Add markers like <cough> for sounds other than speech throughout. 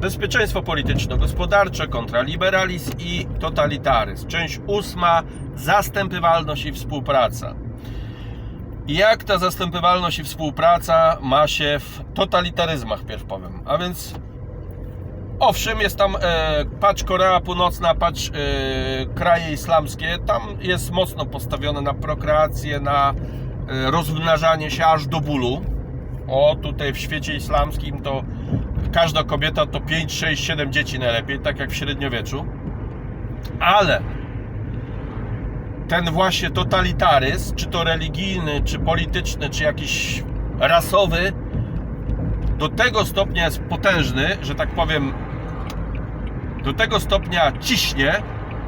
Bezpieczeństwo polityczno-gospodarcze, kontraliberalizm i totalitaryzm. Część ósma. Zastępywalność i współpraca. Jak ta zastępywalność i współpraca ma się w totalitaryzmach, pierw powiem. A więc owszem, jest tam, e, patrz Korea Północna, patrz e, kraje islamskie, tam jest mocno postawione na prokreację, na e, rozmnażanie się aż do bólu. O, tutaj w świecie islamskim to każda kobieta to 5, 6, 7 dzieci najlepiej, tak jak w średniowieczu. Ale ten właśnie totalitaryzm, czy to religijny, czy polityczny, czy jakiś rasowy, do tego stopnia jest potężny, że tak powiem, do tego stopnia ciśnie,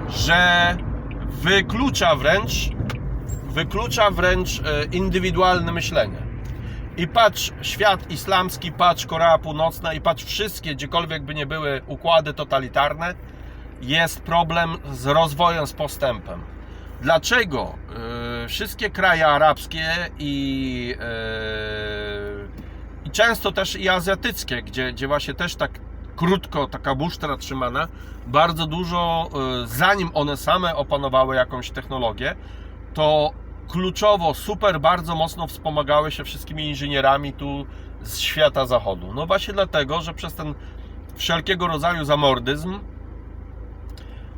że wyklucza wręcz, wyklucza wręcz e, indywidualne myślenie. I patrz świat islamski, patrz Korea Północna i patrz wszystkie, gdziekolwiek by nie były układy totalitarne, jest problem z rozwojem, z postępem. Dlaczego y, wszystkie kraje arabskie i, y, i często też i azjatyckie, gdzie, gdzie właśnie też tak krótko taka busztra trzymana, bardzo dużo, y, zanim one same opanowały jakąś technologię, to kluczowo, super, bardzo mocno wspomagały się wszystkimi inżynierami tu z świata zachodu. No właśnie dlatego, że przez ten wszelkiego rodzaju zamordyzm,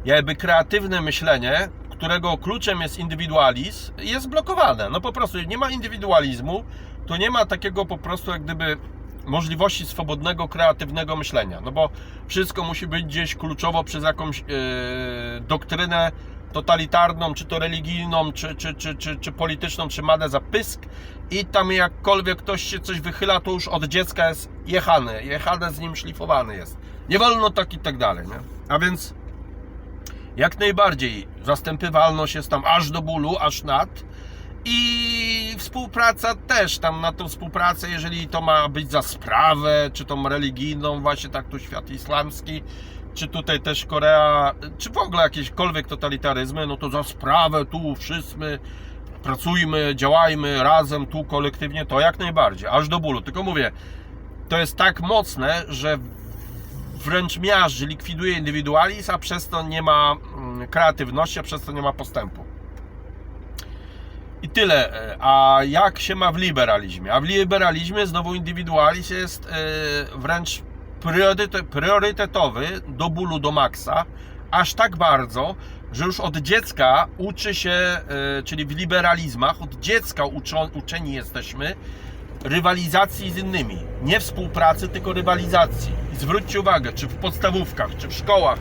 jakby kreatywne myślenie, którego kluczem jest indywidualizm, jest blokowane. No po prostu nie ma indywidualizmu, to nie ma takiego po prostu jak gdyby możliwości swobodnego, kreatywnego myślenia. No bo wszystko musi być gdzieś kluczowo przez jakąś yy, doktrynę totalitarną, czy to religijną, czy, czy, czy, czy, czy polityczną trzymane za pysk i tam jakkolwiek ktoś się coś wychyla, to już od dziecka jest jechany, jechane z nim szlifowany jest. Nie wolno tak i tak dalej, nie? A więc jak najbardziej zastępywalność jest tam aż do bólu, aż nad i współpraca też tam na tą współpracę, jeżeli to ma być za sprawę, czy tą religijną, właśnie tak tu świat islamski, czy tutaj też Korea, czy w ogóle jakiekolwiek totalitaryzmy, no to za sprawę tu wszyscy pracujmy, działajmy razem tu kolektywnie, to jak najbardziej, aż do bólu. Tylko mówię, to jest tak mocne, że wręcz miażdży, likwiduje indywidualizm, a przez to nie ma mm, kreatywności, a przez to nie ma postępu. I tyle. A jak się ma w liberalizmie? A w liberalizmie znowu indywidualizm jest e, wręcz priorytet, priorytetowy do bólu, do maksa, aż tak bardzo, że już od dziecka uczy się, e, czyli w liberalizmach, od dziecka uczeni jesteśmy rywalizacji z innymi. Nie współpracy, tylko rywalizacji. I zwróćcie uwagę, czy w podstawówkach, czy w szkołach,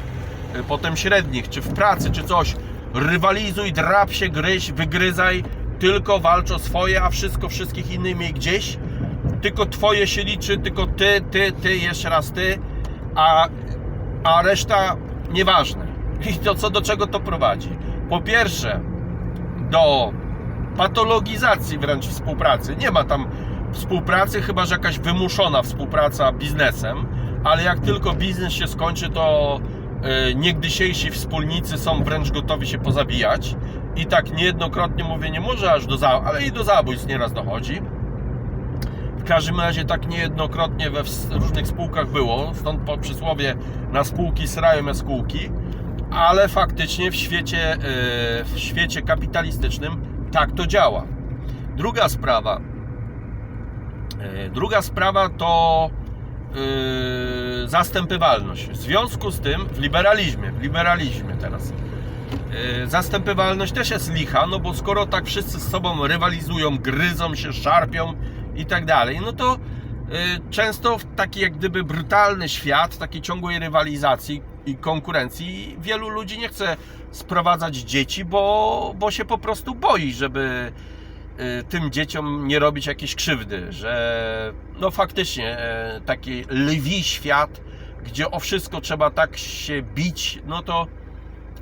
potem średnich, czy w pracy, czy coś, rywalizuj, drap się, gryź, wygryzaj, tylko walcz o swoje, a wszystko wszystkich innymi gdzieś. Tylko twoje się liczy, tylko ty, ty, ty, jeszcze raz ty, a, a reszta nieważne. I to co do czego to prowadzi? Po pierwsze, do patologizacji wręcz współpracy. Nie ma tam współpracy, chyba że jakaś wymuszona współpraca biznesem, ale jak tylko biznes się skończy, to niegdysiejsi wspólnicy są wręcz gotowi się pozabijać. I tak niejednokrotnie mówię, nie może aż do zabójstw, ale i do zabójstw nieraz dochodzi. W każdym razie tak niejednokrotnie we różnych spółkach było, stąd po przysłowie na spółki srają jaskółki, ale faktycznie w świecie, yy, w świecie kapitalistycznym tak to działa. Druga sprawa, E, Druga sprawa to yy, zastępywalność. W związku z tym w liberalizmie, w liberalizmie teraz, yy, zastępywalność też jest licha, no bo skoro tak wszyscy z sobą rywalizują, gryzą się, szarpią i tak dalej, no to yy, często w taki jak gdyby brutalny świat, takiej ciągłej rywalizacji i konkurencji, wielu ludzi nie chce sprowadzać dzieci, bo, bo się po prostu boi, żeby tym dzieciom nie robić jakiejś krzywdy, że no faktycznie e, taki lwi świat, gdzie o wszystko trzeba tak się bić, no to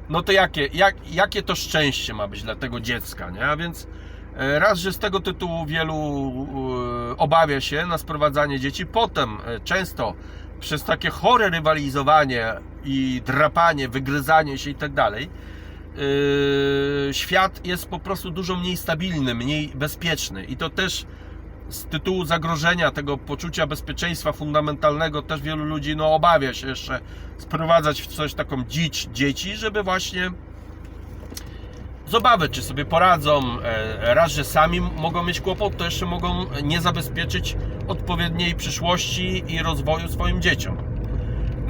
no to jakie, jak, jakie to szczęście ma być dla tego dziecka, nie? A więc e, raz, że z tego tytułu wielu obawia się na sprowadzanie dzieci, potem często przez takie chore rywalizowanie i drapanie, wygryzanie się i tak dalej, yy, świat jest po prostu dużo mniej stabilny, mniej bezpieczny i to też z tytułu zagrożenia tego poczucia bezpieczeństwa fundamentalnego też wielu ludzi no, obawia się jeszcze sprowadzać w coś taką dzicz dzieci, żeby właśnie z obawy, czy sobie poradzą, e, raz, że sami mogą mieć kłopot, to jeszcze mogą nie zabezpieczyć odpowiedniej przyszłości i rozwoju swoim dzieciom.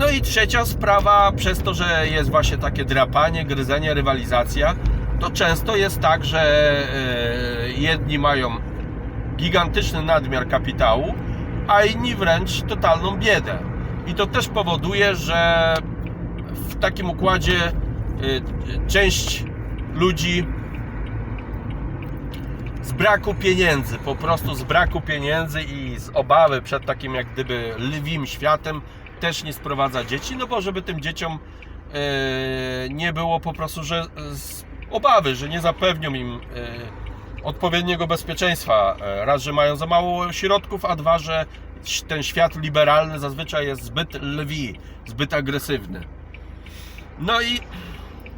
No i trzecia sprawa, przez to, że jest właśnie takie drapanie, gryzenie, rywalizacja, to często jest tak, że e, jedni mają gigantyczny nadmiar kapitału, a inni wręcz totalną biedę. I to też powoduje, że w takim układzie e, część ludzi z braku pieniędzy, po prostu z braku pieniędzy i z obawy przed takim jak gdyby lwim światem też nie sprowadza dzieci, no bo żeby tym dzieciom e, nie było po prostu, że z obawy, że nie zapewnią im e, odpowiedniego bezpieczeństwa. E, Raz, że mają za mało środków, a dwa, że ten świat liberalny zazwyczaj jest zbyt lwi, zbyt agresywny. No i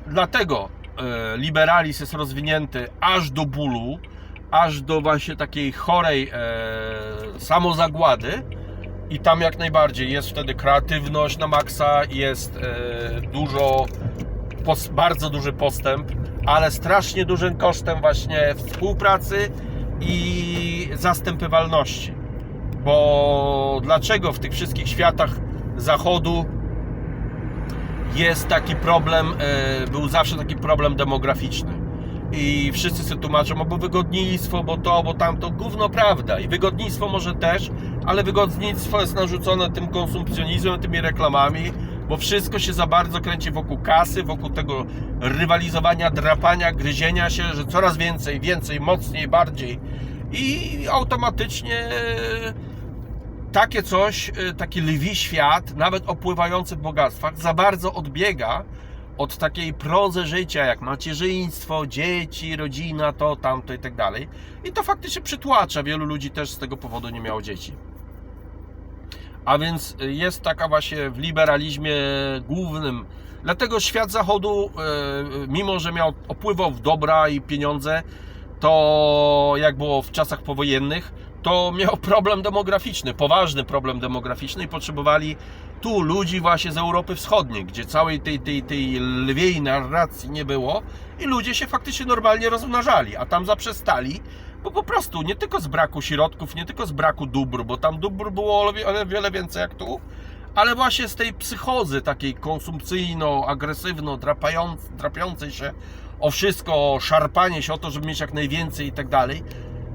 dlatego e, liberalizm jest rozwinięty aż do bólu, aż do właśnie takiej chorej e, samozagłady i tam jak najbardziej jest wtedy kreatywność na maksa, jest e, dużo, bardzo duży postęp, ale strasznie dużym kosztem właśnie współpracy i zastępywalności. Bo dlaczego w tych wszystkich światach zachodu jest taki problem, e, był zawsze taki problem demograficzny. I wszyscy sobie tłumaczą, bo wygodnictwo, bo to, bo tamto. Gówno prawda. I wygodnictwo może też, ale wygodnictwo jest narzucone tym konsumpcjonizmem, tymi reklamami, bo wszystko się za bardzo kręci wokół kasy, wokół tego rywalizowania, drapania, gryzienia się, że coraz więcej, więcej, mocniej, bardziej. I automatycznie takie coś, y, taki lwi świat, nawet opływający w bogactwach, za bardzo odbiega od takiej prozy życia, jak macierzyństwo, dzieci, rodzina, to, tamto i tak dalej. I to faktycznie przytłacza. Wielu ludzi też z tego powodu nie miało dzieci. A więc jest taka właśnie w liberalizmie głównym. Dlatego świat zachodu, y, mimo że miał, opływał w dobra i pieniądze, to jak było w czasach powojennych, to miał <laughs> problem demograficzny, poważny problem demograficzny i potrzebowali tu ludzi właśnie z Europy Wschodniej, gdzie całej tej, tej, tej lwiej narracji nie było i ludzie się faktycznie normalnie rozmnażali, a tam zaprzestali, bo po prostu nie tylko z braku środków, nie tylko z braku dóbr, bo tam dóbr było o wiele więcej jak tu, ale właśnie z tej psychozy takiej konsumpcyjno, agresywno, drapiącej się o wszystko, szarpanie się o to, żeby mieć jak najwięcej i tak dalej,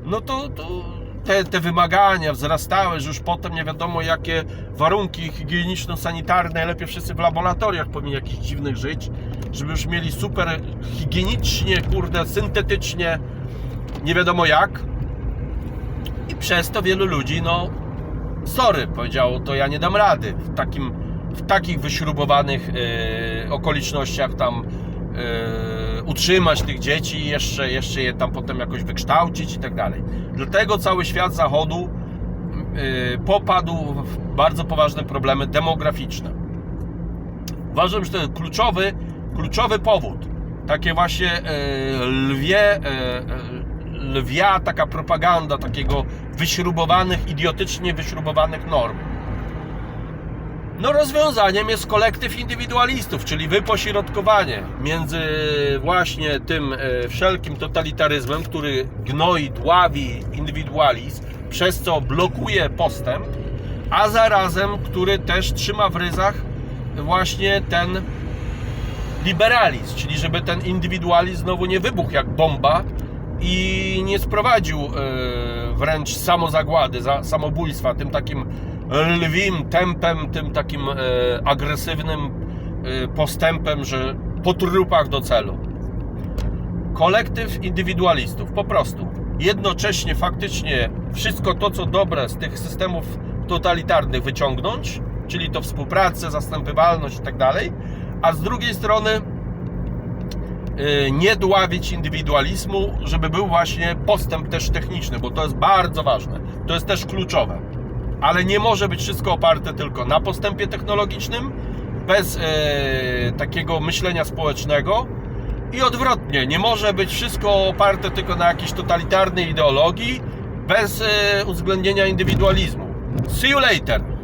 no to, to te, te wymagania wzrastały, że już potem nie wiadomo jakie warunki higieniczno-sanitarne, lepiej wszyscy w laboratoriach powinni jakichś dziwnych żyć, żeby już mieli super higienicznie, kurde, syntetycznie, nie wiadomo jak. I przez to wielu ludzi, no, sorry, powiedziało, to ja nie dam rady w, takim, w takich wyśrubowanych yy, okolicznościach tam yy, utrzymać tych dzieci jeszcze, jeszcze je tam potem jakoś wykształcić i tak dalej. Dlatego cały świat zachodu yy, popadł w bardzo poważne problemy demograficzne. Uważam, że to jest kluczowy, kluczowy powód. Takie właśnie yy, lwie, yy, lwia taka propaganda takiego wyśrubowanych, idiotycznie wyśrubowanych norm. No rozwiązaniem jest kolektyw indywidualistów, czyli wypośrodkowanie między właśnie tym e, wszelkim totalitaryzmem, który gnoi, dławi indywidualizm, przez co blokuje postęp, a zarazem, który też trzyma w ryzach właśnie ten liberalizm, czyli żeby ten indywidualizm znowu nie wybuchł jak bomba i nie sprowadził e, wręcz samozagłady, samobójstwa, tym takim lwim tempem, tym takim e, agresywnym e, postępem, że po trupach do celu. Kolektyw indywidualistów, po prostu. Jednocześnie faktycznie wszystko to, co dobre z tych systemów totalitarnych wyciągnąć, czyli to współpracę, zastępywalność i tak dalej, a z drugiej strony nie dławić indywidualizmu, żeby był właśnie postęp też techniczny, bo to jest bardzo ważne. To jest też kluczowe ale nie może być wszystko oparte tylko na postępie technologicznym, bez e, takiego myślenia społecznego i odwrotnie, nie może być wszystko oparte tylko na jakiejś totalitarnej ideologii bez e, uwzględnienia indywidualizmu. See you later!